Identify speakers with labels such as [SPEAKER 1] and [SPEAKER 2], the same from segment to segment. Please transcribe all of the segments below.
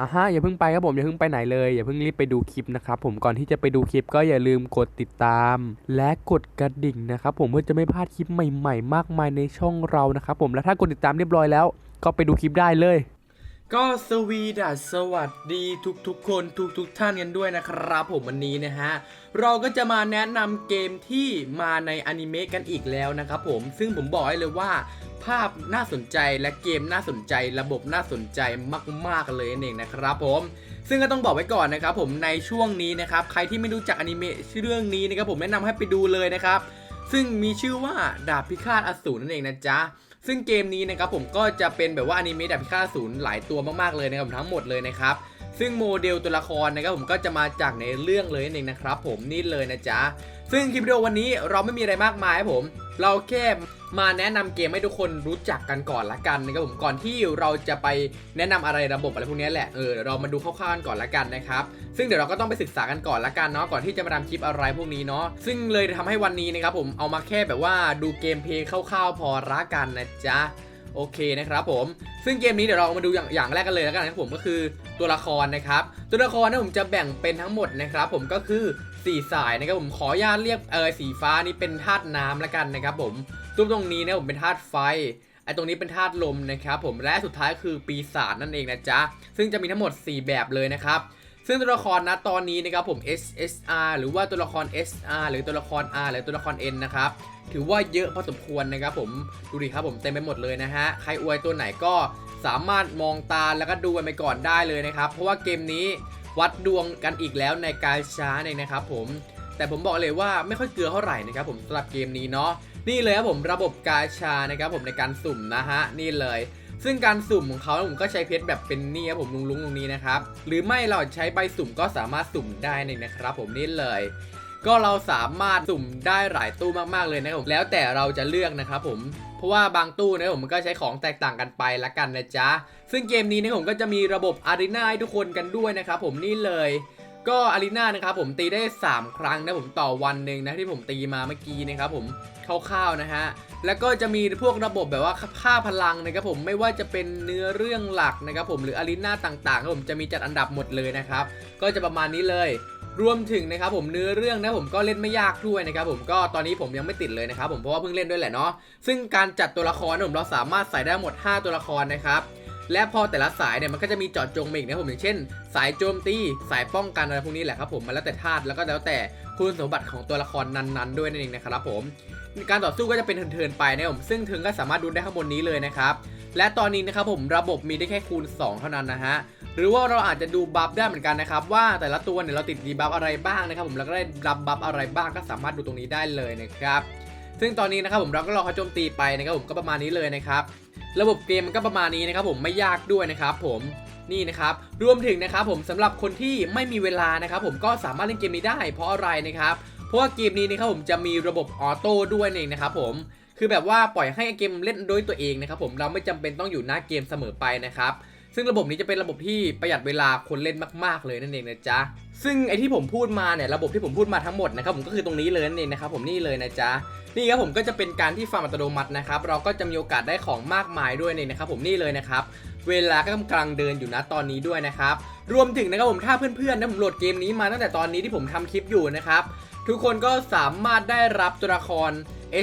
[SPEAKER 1] อะฮะอย่าเพิ่งไปครับผมอย่าเพิ่งไปไหนเลยอย่าเพิ่งรีบไปดูคลิปนะครับผมก่อนที่จะไปดูคลิปก็อย่าลืมกดติดตาม และกดกระดิ่งนะครับผมเพื่อจะไม่พลาดคลิปใหม่ ๆ มากมายในช่องเรานะครับผมและถ้ากดติดตามเรียบร้อยแล้ว ก็ไปดูคลิปได้เลย
[SPEAKER 2] ก็สวีดัสสวัสดีทุกๆคนทุกๆท่านกันด้วยนะครับผมวันนี้นะฮะ เราก็จะมาแนะนำเกมที่มาในอนิเมะกันอีกแล้วนะครับผมซึ่งผมบอกให้เลยว่า ภาพน่าสนใจและเกมน่าสนใจ ระบบน่าสนใจมากๆเลยนั่นเองนะครับผมซึ่งก็ต้องบอกไว้ก่อนนะครับผมในช่วงนี้นะครับใครที่ไม่รู้จักอนิเมะเรื่องนี้นะครับผมแนะนำให้ไปดูเลยนะครับซึ่งมีชื่อว่าดาบพิฆาตอสูรนั่นเองนะจ๊ะ ซึ่งเกมนี้นะครับผมก็จะเป็นแบบว่าอนิเมะดาบพิฆาตศูนย์หลายตัวมากๆเลยนะครับทั้งหมดเลยนะครับ ซึ่งโมเดลตัวละครนะครับผมก็จะมาจากในเรื่องเลยนั่นเองนะครับผมนี่เลยนะจ๊ะซึ่งคลิปวิดีโอวันนี้เราไม่มีอะไรมากมายครับผม เราแค่มาแนะนำเกมให้ทุกคนรู้จักกันก่อนละกันนะครับผมก่อนที่เราจะไปแนะนำอะไรระบบอะไรพวกนี้แหละเออเดี๋ยวเรามาดูคร่าวๆกันก่อนละกันนะครับซึ่งเดี๋ยวเราก็ต้องไปศึกษากันก่อนละกันเนาะก่อนที่จะมาทำคลิปอะไรพวกนี้เนาะซึ่งเลยทำให้วันนี้นะครับผมเอามาแค่แบบว่าดูเกมเพลย์คร่าวๆพอละกันนะจ๊ะ โอเคนะครับผมซึ่งเกมนี้เดี๋ยวเรามาดูอย่างอย่างแรกกันเลยแล้วกันนะครับผมก็คือตัวละครนะครับตัวละครนะผมจะแบ่งเป็นทั้งหมดนะครับผมก็คือสี่สายนะครับผมขออนุญาตเรียกเออสีฟ้านี่เป็นธาตุน้ำละกันนะครับผมตัวตรงนี้นะผมเป็นธาตุไฟไอตรงนี้เป็นธาตุลมนะครับผมและสุดท้ายคือปีศาจนั่นเองนะจ๊ะซึ่งจะมีทั้งหมด 4 แบบเลยนะครับซึ่งตัวละครนะตอนนี้นะครับผม SSR หรือว่าตัวละคร SR หรือตัวละคร R หรือตัวละคร N นะครับ ถือว่าเยอะพอสมควรนะครับผมดูดิครับผมเต็มไปหมดเลยนะฮะใครอวยตัวไหนก็สามารถมองตาแล้วก็ดูกันไปก่อนได้เลยนะครับ เพราะว่าเกมนี้วัดดวงกันอีกแล้วในการช้าเองนะครับผมแต่ผมบอกเลยว่าไม่ค่อยเกลือเท่าไหร่นะครับผมสำหรับเกมนี้เนาะนี่เลยครับผมระบบกาชานะครับผมในการสุ่มนะฮะนี่เลย ซึ่งการสุ่มของเขาผมก็ใช้เพชรแบบเป็นนี่ครับผมลุงๆตรงนี้นะครับหรือไม่เราใช้ใบสุ่มก็สามารถสุ่มได้เลยนะครับผมนี่เลย ก็เราสามารถสุ่มได้หลายตู้มากๆเลยนะครับผมแล้วแต่เราจะเลือกนะครับผมเพราะว่าบางตู้นะครับผมก็ใช้ของแตกต่างกันไปละกันนะจ๊ะ ซึ่งเกมนี้นะผมก็จะมีระบบอารีนาให้ทุกคนกันด้วยนะครับผมนี่เลย ก็อารีนานะครับผมตีได้ 3 ครั้งนะผมต่อวันหนึ่งนะที่ผมตีมาเมื่อกี้นะครับผมคร่าวๆนะฮะ แล้วก็จะมีพวกระบบแบบว่าค่าพลังนะครับผมไม่ว่าจะเป็นเนื้อเรื่องหลักนะครับผมหรืออารีนาต่างๆครับผมจะมีจัดอันดับหมดเลยนะครับ ก็จะประมาณนี้เลย รวมถึงนะครับผมเนื้อเรื่องนะผมก็เล่นไม่ยากด้วยนะครับผมก็ตอนนี้ผมยังไม่ติดเลยนะครับผมเพราะว่าเพิ่งเล่นด้วยแหละเนาะซึ่งการจัดตัวละครนะผมเราสามารถใส่ได้หมด 5 ตัวละครนะครับและพอแต่ละสายเนี่ยมันก็จะมีเจอดจงมาอีกนะผมอย่างเช่น สายโจมตีสายป้องกันอะไรพวกนี้แหละครับผมมันแล้วแต่ธาตุแล้วก็แล้วแต่คุณสมบัติของตัวละครนั้นๆ ด้วยนั่นเองนะครับผมการต่อสู้ก็จะเป็นเทินๆไปนะผมซึ่งเทินก็สามารถดูได้ข้างบนนี้เลยนะครับ และตอนนี้นะครับผมระบบมีได้แค่คูณ 2 เท่านั้นนะฮะหรือว่าเราอาจจะดูบัฟได้เหมือนกันนะครับว่าแต่ละตัวเนี่ยเราติดดีบัฟอะไรบ้างนะครับผมแล้วก็ได้รับบัฟอะไรบ้างก็สามารถดูตรงนี้ได้เลยนะครับซึ่งตอนนี้นะครับผมเราก็รอเขาโจมตีไปนะครับผมก็ประมาณนี้เลยนะครับระบบเกมมันก็ประมาณนี้นะครับผมไม่ยากด้วยนะครับผมนี่นะครับรวมถึงนะครับผมสำหรับคนที่ไม่มีเวลานะครับผมก็สามารถเล่นเกมนี้ได้เพราะอะไรนะครับเพราะว่าเกมนี้นะครับผมจะมีระบบออโต้ด้วยเองนะครับผม คือแบบว่าปล่อยให้เกมเล่นโดยตัวเองนะครับผมเราไม่จำเป็นต้องอยู่หน้าเกมเสมอไปนะครับซึ่งระบบนี้จะเป็นระบบที่ประหยัดเวลาคนเล่นมาก ๆ เลยนั่นเองนะจ๊ะ ซึ่งไอที่ผมพูดมาเนี่ยระบบที่ผมพูดมาทั้งหมดนะครับผมก็คือตรงนี้เลยนั่นเองนะครับผมนี่เลยนะจ๊ะ นี่ครับผมก็จะเป็นการที่ฟาร์มอัตโนมัตินะครับเราก็จะมีโอกาสได้ของมากมายด้วยเนี่ยนะครับผมนี่เลยนะครับเวลาก็กำลังเดินอยู่นะตอนนี้ด้วยนะครับรวมถึงนะครับผมถ้าเพื่อนๆนะผมโหลดเกมนี้มาตั้งแต่ตอนนี้ที่ผมทำคลิปอยู่นะครับทุกคนก็สามารถได้รับตัวละคร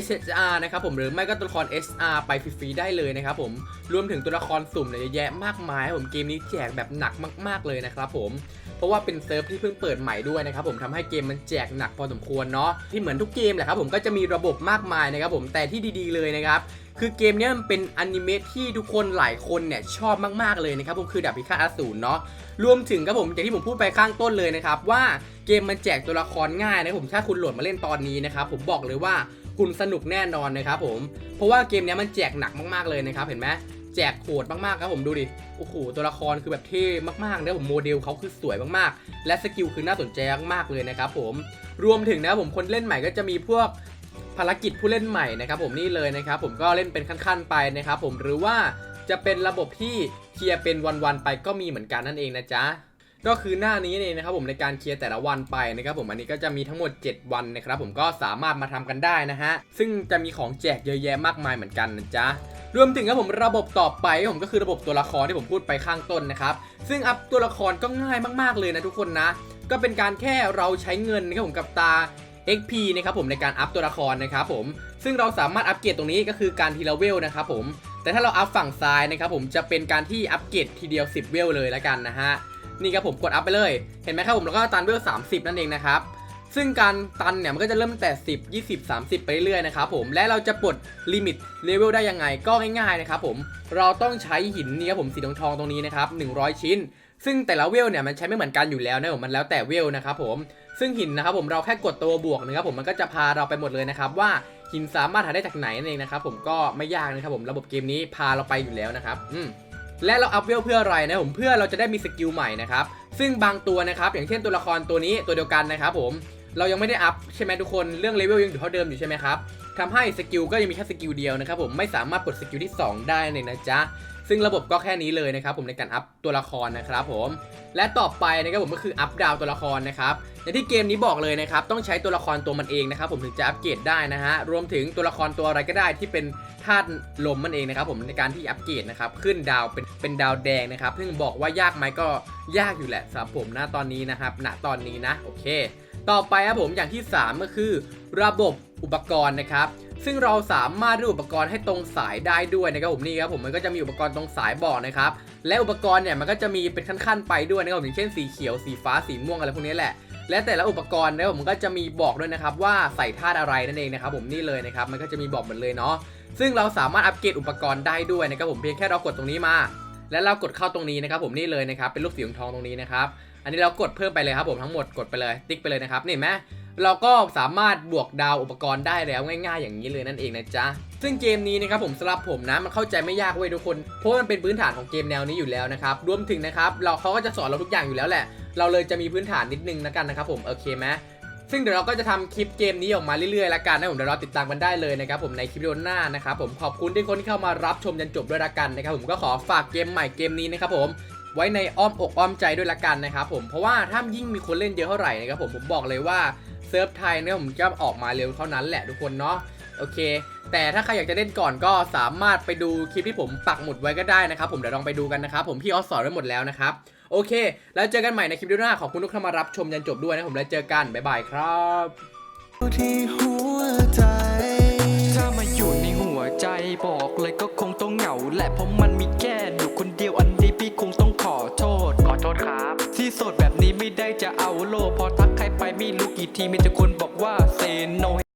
[SPEAKER 2] SSR นะครับผมหรือไม่ก็ตัวละคร SR ไปฟรีๆได้เลยนะครับผมรวมถึงตัวละครสุ่มเนี่ยเยอะแยะมากมายผมเกมนี้แจกแบบหนักมากๆเลยนะครับผมเพราะว่าเป็นเซิร์ฟที่เพิ่งเปิดใหม่ด้วยนะครับผมทำให้เกมมันแจกหนักพอสมควรเนาะที่เหมือนทุกเกมแหละครับผมก็จะมีระบบมากมายนะครับผมแต่ที่ดีๆเลยนะครับคือเกมนี้มันเป็นอนิเมะที่ทุกคนหลายคนเนี่ยชอบมากๆเลยนะครับผมคือดาบพิฆาตอสูรเนาะรวมถึงครับผมอย่างที่ผมพูดไปข้างต้นเลยนะครับว่าเกมมันแจกตัวละครง่ายนะครับผมถ้าคุณโหลดมาเล่นตอนนี้นะครับผมบอกเลยว่า คุณสนุกแน่นอนนะครับผม เพราะว่าเกมนี้มันแจกหนักมากๆเลยนะครับ เห็นไหมแจกโหดมากๆครับผมดูดิ โอ้โห ตัวละครคือแบบเท่มากๆนะผมโมเดลเขาคือสวยมากๆ และสกิลคือน่าสนใจมากๆเลยนะครับผม รวมถึงนะผมคนเล่นใหม่ก็จะมีพวกภารกิจผู้เล่นใหม่นะครับผมนี่เลยนะครับผมก็เล่นเป็นขั้นๆไปนะครับผมหรือว่าจะเป็นระบบที่เคลียร์เป็นวันๆไปก็มีเหมือนกันนั่นเองนะจ๊ะ ก็คือหน้านี้เองนะครับผมในการเคลียร์แต่ละวันไปนะครับผมอันนี้ก็จะมีทั้งหมด 7 วันนะครับผมก็สามารถมาทำกันได้นะฮะซึ่งจะมีของแจกเยอะแยะมากมายเหมือนกันนะจ๊ะรวมถึงครับผมระบบต่อไปผมก็คือระบบตัวละครที่ผมพูดไปข้างต้นนะครับซึ่งอัพตัวละครก็ง่ายมากๆเลยนะทุกคนนะ ก็เป็นการแค่เราใช้เงินนะครับผมกับตา XP นะครับผมในการอัพตัวละครนะครับผมซึ่งเราสามารถอัปเกรดตรงนี้ก็คือการทีละเวลนะครับผมแต่ถ้าเราอัพฝั่งซ้ายนะครับผมจะเป็นการที่อัปเกรดทีเดียว 10 เวลเลยล้วกันนะฮะ นี่ครับผมกดอัพไปเลย เห็นไหมครับผมแล้วก็ตันเวล30นั่นเองนะครับซึ่งการตันเนี่ยมันก็จะเริ่มแต่ 10 20 30 ไปเรื่อยๆนะครับผมและเราจะปลดลิมิตเลเวลได้ยังไงก็ง่ายๆนะครับผมเราต้องใช้หินนี่ครับผมสีทองทองตรงนี้นะครับ100 ชิ้น ซึ่งแต่ละเวลเนี่ยมันใช้ไม่เหมือนกันอยู่แล้วนะผมมันแล้วแต่เวลนะครับผมซึ่งหินนะครับผมเราแค่กดตัวบวกนะครับผมมันก็จะพาเราไปหมดเลยนะครับว่าหินสามารถหาได้จากไหนนั่นเองนะครับผมก็ไม่ยากนะครับผมระบบเกมนี้พาเราไปอยู่แล้วนะครับอืม และเราอัพเวลเพื่ออะไรนะผมเพื่อเราจะได้มีสกิลใหม่นะครับซึ่งบางตัวนะครับอย่างเช่นตัวละครตัวนี้ตัวเดียวกันนะครับผมเรายังไม่ได้อัพใช่ไหมทุกคนเรื่องเลเวลยังอยู่เท่าเดิมอยู่ใช่ไหมครับทำให้สกิลก็ยังมีแค่สกิลเดียวนะครับผมไม่สามารถปลดสกิลที่ 2 ได้เลยนะจ๊ะซึ่งระบบก็แค่นี้เลยนะครับผมในการอัพตัวละครนะครับผมและต่อไปนะครับผมก็คืออัพดาวตัวละครนะครับ ในที่เกมนี้บอกเลยนะครับต้องใช้ตัวละครตัวมันเองนะครับผมถึงจะอัปเกรดได้นะฮะรวมถึงตัวละครตัวอะไรก็ได้ที่เป็นธาตุลมมันเองนะครับผมในการที่อัปเกรดนะครับขึ้นดาวเป็นเป็นดาวแดงนะครับซึ่งบอกว่ายากไหมก็ยากอยู่แหละสำหรับผมนะตอนนี้นะครับณตอนนี้นะโอเค ต่อไปครับผมอย่างที่ 3 ก็คือ ระบบอุปกรณ์นะครับซึ่งเราสามารถเลือกอุปกรณ์ให้ตรงสายได้ด้วยนะครับผมนี่ครับผมมันก็จะมีอุปกรณ์ตรงสายบอกนะครับและอุปกรณ์เนี่ยมันก็จะมีเป็นขั้นๆไปด้วยนะครับผมอย่างเช่นสีเขียวสีฟ้าสีม่วงอะไรพวกนี้แหละ และแต่ละอุปกรณ์นะครับผมก็จะมีบอกด้วยนะครับว่าใส่ธาตุอะไรนั่นเองนะครับผมนี่เลยนะครับมันก็จะมีบอกหมดเลยเนาะซึ่งเราสามารถอัปเกรดอุปกรณ์ได้ด้วยนะครับผมเพียงแค่เรากดตรงนี้มา และเรากดเข้าตรงนี้นะครับผมนี่เลยนะครับเป็นลูกสีทองตรงนี้นะครับอันนี้เรากดเพิ่มไปเลยครับผมทั้งหมดกดไปเลยติ๊กไปเลยนะครับนี่เห็นไหมเราก็สามารถบวกดาวอุปกรณ์ได้แล้วง่ายๆ อย่างนี้เลยนั่นเองนะจ๊ะ ซึ่งเกมนี้นะครับผมสำหรับผมนะมันเข้าใจไม่ยากเว้ยทุกคน เพราะมันเป็นพื้นฐานของเกมแนวนี้อยู่แล้วนะครับ รวมถึงนะครับ เราเขาก็จะสอนเราทุกอย่างอยู่แล้วแหละ เราเลยจะมีพื้นฐานนิดนึงนะกันนะครับผมโอเคไหมซึ่งเดี๋ยวเราก็จะทำคลิปเกมนี้ออกมาเรื่อยๆละกันนะผมเดี๋ยวเราติดตามกันได้เลยนะครับผมในคลิปวิดีโอหน้านะครับผมขอบคุณที่คนที่เข้ามารับชมจนจบด้วยละกันนะครับผมก็ขอฝากเกมใหม่เกมนี้นะครับผมไว้ในอ้อมอกอ้อมใจด้วยละกันนะครับผมเพราะว่าถ้ายิ่งมีคนเล่นเยอะเท่าไหร่นะครับผมผมบอกเลยว่าเซิร์ฟไทยเนี่ยผมจะออกมาเร็วเท่านั้นแหละทุกคนเนาะโอเค แต่ถ้าใครอยากจะเล่นก่อนก็สามารถไปดูคลิปที่ผมปักหมุดไว้ก็ได้นะครับผมเดี๋ยวลองไปดูกันนะครับผมพี่ออสสอนไว้หมดแล้วนะครับ โอเค แล้วเจอกันใหม่ในคลิปหน้าขอบคุณทุกท่านมารับชมยันจบด้วยนะผมแล้วเจอกันบ๊ายบายครับ
[SPEAKER 3] ที่หัวใจ
[SPEAKER 4] ถ้ามาอยู่ในหัวใจบอกเลยก็คงต้องเหงา และเพราะมันมีแค่อยู่คนเดียวอันนี้พี่คงต้องขอโทษ ขอโทษครับ ที่โสดแบบนี้ไม่ได้จะเอาโล พอทักใครไปไม่รู้กี่ทีมีแต่คนบอกว่าเซโน